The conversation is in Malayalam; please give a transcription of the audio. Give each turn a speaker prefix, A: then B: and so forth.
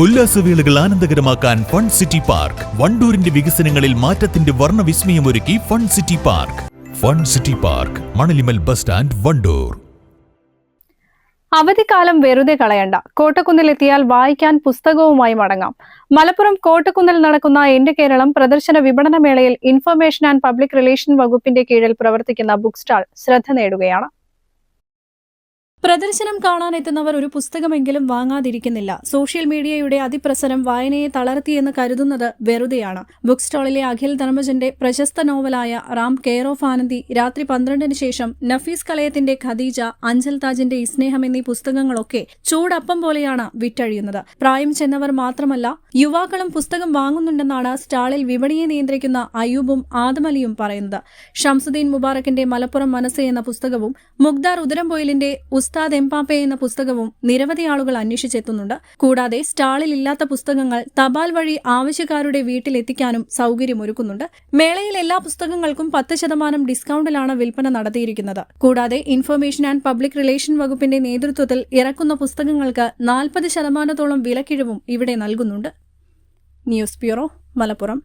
A: ഉല്ലാസവേളകൾ ആനന്ദകരമാക്കാൻ ഫൺ സിറ്റി പാർക്ക്. വണ്ടൂരിന്റെ വികസനങ്ങളിൽ മാറ്റത്തിന്റെ വർണവിസ്മയമൊരുക്കി fun city park. Fun city park Manalimal bus stand Wandoor.
B: അവധിക്കാലം വെറുതെ കളയണ്ട. കോട്ടക്കുന്നിൽ എത്തിയാൽ വായിക്കാൻ പുസ്തകവുമായി മടങ്ങാം. മലപ്പുറം കോട്ടക്കുന്നിൽ നടക്കുന്ന എന്റെ കേരളം പ്രദർശന വിപണന മേളയിൽ ഇൻഫർമേഷൻ ആൻഡ് പബ്ലിക് റിലേഷൻ വകുപ്പിന്റെ കീഴിൽ പ്രവർത്തിക്കുന്ന ബുക്ക് സ്റ്റാൾ ശ്രദ്ധ നേടുകയാണ്.
C: പ്രദർശനം കാണാനെത്തുന്നവർ ഒരു പുസ്തകമെങ്കിലും വാങ്ങാതിരിക്കുന്നില്ല. സോഷ്യൽ മീഡിയയുടെ അതിപ്രസരം വായനയെ തളർത്തിയെന്ന് കരുതുന്നത് വെറുതെയാണ്. ബുക്ക് സ്റ്റാളിലെ അഖിൽ ധർമ്മജന്റെ പ്രശസ്ത നോവലായ റാം കെയർ ഓഫ് ആനന്ദി രാത്രി പന്ത്രണ്ടിന് ശേഷം നഫീസ് കലയത്തിന്റെ ഖദീജ അഞ്ചൽ താജിന്റെ ഇസ്നേഹം എന്നീ പുസ്തകങ്ങളൊക്കെ ചൂടപ്പം പോലെയാണ് വിറ്റഴിയുന്നത്. പ്രായം ചെന്നവർ മാത്രമല്ല യുവാക്കളും പുസ്തകം വാങ്ങുന്നുണ്ടെന്നാണ് സ്റ്റാളിൽ വിപണിയെ നിയന്ത്രിക്കുന്ന അയൂബും ആദമലിയും പറയുന്നത്. ഷംസുദ്ദീൻ മുബാറക്കിന്റെ മലപ്പുറം മനസ്സ് എന്ന പുസ്തകവും മുഗ്ദാർ ഉദരംപൊയിലിന്റെ ഉസ്താദ് എംപാപ്പെ എന്ന പുസ്തകവും നിരവധി ആളുകൾ അന്വേഷിച്ചെത്തുന്നുണ്ട്. കൂടാതെ സ്റ്റാളിൽ ഇല്ലാത്ത പുസ്തകങ്ങൾ തപാൽ വഴി ആവശ്യക്കാരുടെ വീട്ടിലെത്തിക്കാനും സൗകര്യമൊരുക്കുന്നുണ്ട് മേളയിൽ എല്ലാ പുസ്തകങ്ങൾക്കും പത്ത് ശതമാനം ഡിസ്കൌണ്ടിലാണ് വിൽപ്പന നടത്തിയിരിക്കുന്നത്. കൂടാതെ ഇൻഫർമേഷൻ ആൻഡ് പബ്ലിക് റിലേഷൻ വകുപ്പിന്റെ നേതൃത്വത്തിൽ ഇറക്കുന്ന പുസ്തകങ്ങൾക്ക് നാൽപ്പത് ശതമാനത്തോളം വിലക്കിഴിവും ഇവിടെ നൽകുന്നുണ്ട്. News bureau Malappuram.